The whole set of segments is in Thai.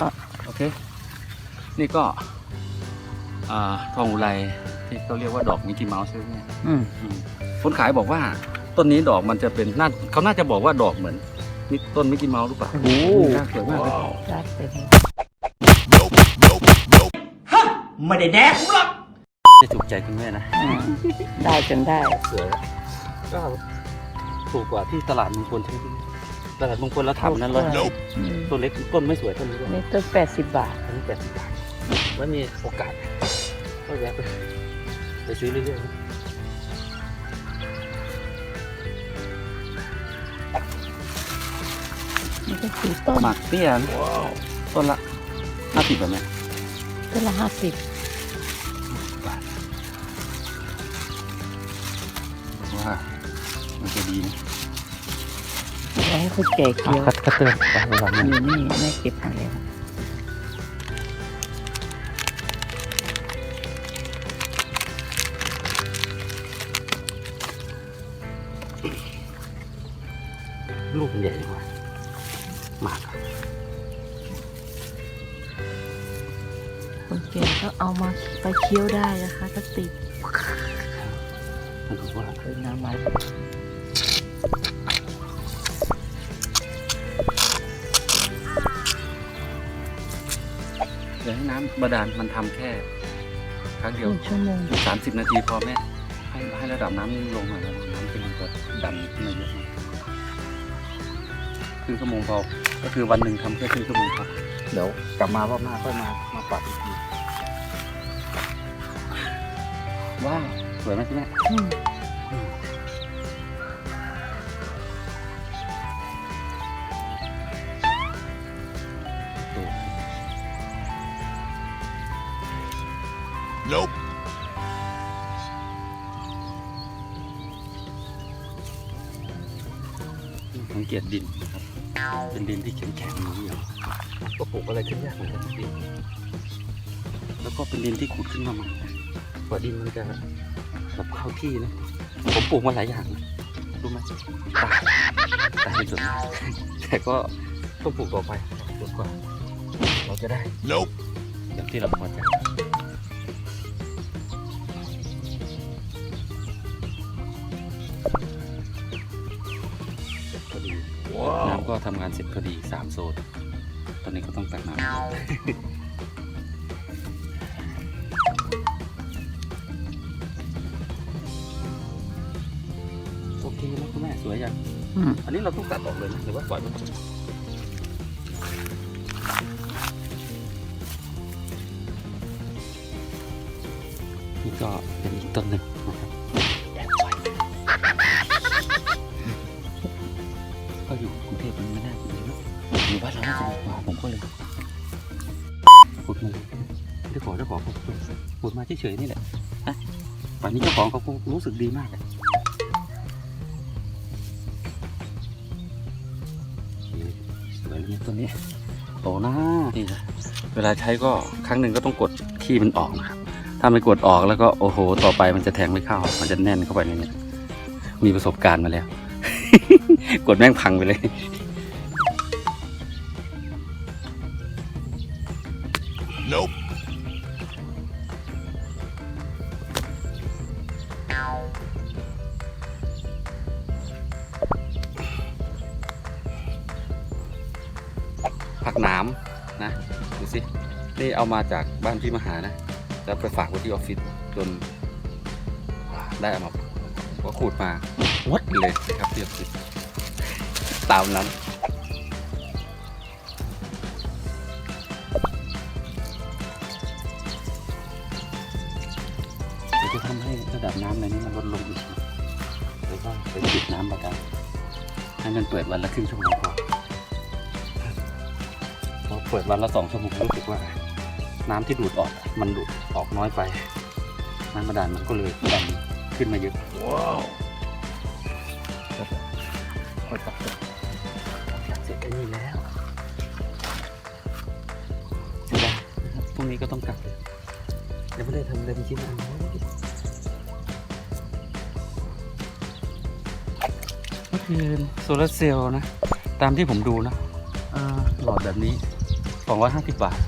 ครับโอเค นี่ก็อ่าทองอุไรที่เขาเรียกว่าดอกมิกกี้เมาส์ใช่ไหมเนี่ยอืมอืมคนขายบอกว่าต้นนี้ดอกมันจะเป็นน่าเขาน่าจะบอกว่าดอกเหมือนมิต้นมิกกี้เมาส์หรือเปล่าโอ้โหน่าสวยมากเลยได้เต็มไม่ได้แดกกูหรอกจะถูกใจคุณแม่นะอืมได้จนได้สวยแล้วก็ถูกกว่าที่ตลาดมงคลใช่ไหมพี่ ตลาดมงคลเราทำนั้นเลยอืมต้นเล็กต้นไม่สวยต้นนี้ด้วยนี่ต้นแปดสิบบาทอันนี้แปดสิบบาทไว้มีโอกาสก็แวะไปไปซื้อเรื่อยๆนะนี่ก็สี่ต้นหมากเตี้ยนะต้นละห้าสิบแบบเนี้ยต้นละห้าสิบบาทว่ามันจะดีนะ แล้วให้เขาแก่เคี้ยวคัดคัดเตอร์ไประวังอนะยู่นี่แม่เก็บมาแล้วลูกมันใหญ่กว่าหมากอะคนแก่ก็เอามาไปเคี้ยวได้นะคะถ้าติดมันถูกว่าเป็นน้ำมั เดี๋ยวให้น้ำบาดาลมันทำแค่ ครั้งหเดียวนึ่งชั่วโมง สามสิบนาทีพอแม่ ให้ให้ระดับน้ำนิ่งลงหน่อยแล้วน้ำขึ้นมันจะดันขึ้นมาเยอะมากครึ่งชั่วโมงพอก็คือวันหนึ่งทำแค่ครึ่งชั่วโมงครับเดี๋ยวกลับมารอบหน้าค่อยมามาปรับอีกทีว้าวสวยไหมคุณแม่ อืม Nope สังเกตดินนะครับเป็นดินที่แข็งแข็งๆอย่างนี้ก็ปลูกอะไรขึ้นยากเหมือนกันดินแล้วก็เป็นดินที่ขุดขึ้นมาใหม่กว่าดินมันจะแบบเข้าที่นะ ผมปลูกมาหลายอย่างนะรู้ไหมตายตายที่สุดแต่ก็ต้องปลูกต่อไปจนกว่า เราจะได้ Nope อย่างที่เราพอใจ ก็ทำงานเสร็จพอดีสามโซน ตอนนี้ก็ต้องตักน้ำโอเคแล้วคุณแม่สวยยังอืมอันนี้เราต้องตัดออกเลยนะหรือว่าปล่อยมันนี่ก็เป็นอีกต้นหนึ่ง ขุดมาเฉยๆนี่แหละฮะป่านนี้เจ้าของเขาคงรู้สึกดีมากเลยสวยเลยตัวนี้โตนะนี่นะเวลาใช้ก็ครั้งหนึ่งก็ต้องกดขี้มันออกนะครับ ถ้าไม่กดออกแล้วก็โอ้โห ต่อไปมันจะแทงไม่เข้า มันจะแน่นเข้าไปในนี้มีประสบการณ์มาแล้ว กดแม่งพังไปเลย Nope ผักหนามนะดูสินี่เอามาจากบ้านพี่มหานะ แล้วไปฝากไว้ที่ออฟฟิศจนได้เอามาก็ขูดมาวัดเลยนะครับที่ออฟฟิศตามนั้นเดี๋ยวจะทำให้ระดับน้ำในนี้มันลดลงอีกนะแล้วก็ไปปิดน้ำประกันให้มันเปิดวันละครึ่งชั่วโมงพอพอเปิดวันละสองชั่วโมงรู้สึกว่า น้ำที่ดูดออกมันดูดออกน้อยไป น้ำบาดาลมันก็เลยดันขึ้นมาเยอะ Wow เสร็จไอ้นี่แล้วเสียดายนะครับพรุ่งนี้ก็ต้องกลับเลยยังไม่ได้ทำเลยเป็นชิ้นอันเลยก็คือโซลาร์เซลล์นะ ตามที่ผมดูนะหลอดแบบนี้ สองร้อยห้าสิบาท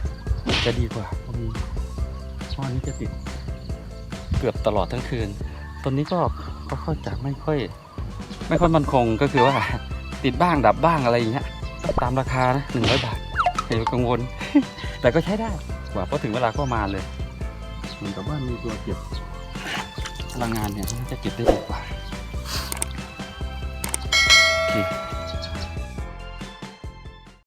จะดีกว่าเพราะมีช่อนี้จะติดเกือบตลอดทั้งคืน ต้นนี้ก็ค่อยจะไม่ค่อย ไม่ค่อยมั่นคงก็คือว่า ติดบ้างดับบ้างอะไรอย่างเงี้ยตามราคานะหนึ่งร้อยบาทอย่ากังวล แต่ก็ใช้ได้กว่าเพราะถึงเวลาก็มาเลยเหมือนกับว่ามีตัวเก็บพลังงานเนี่ยจะเก็บได้ดีกว่าโอเค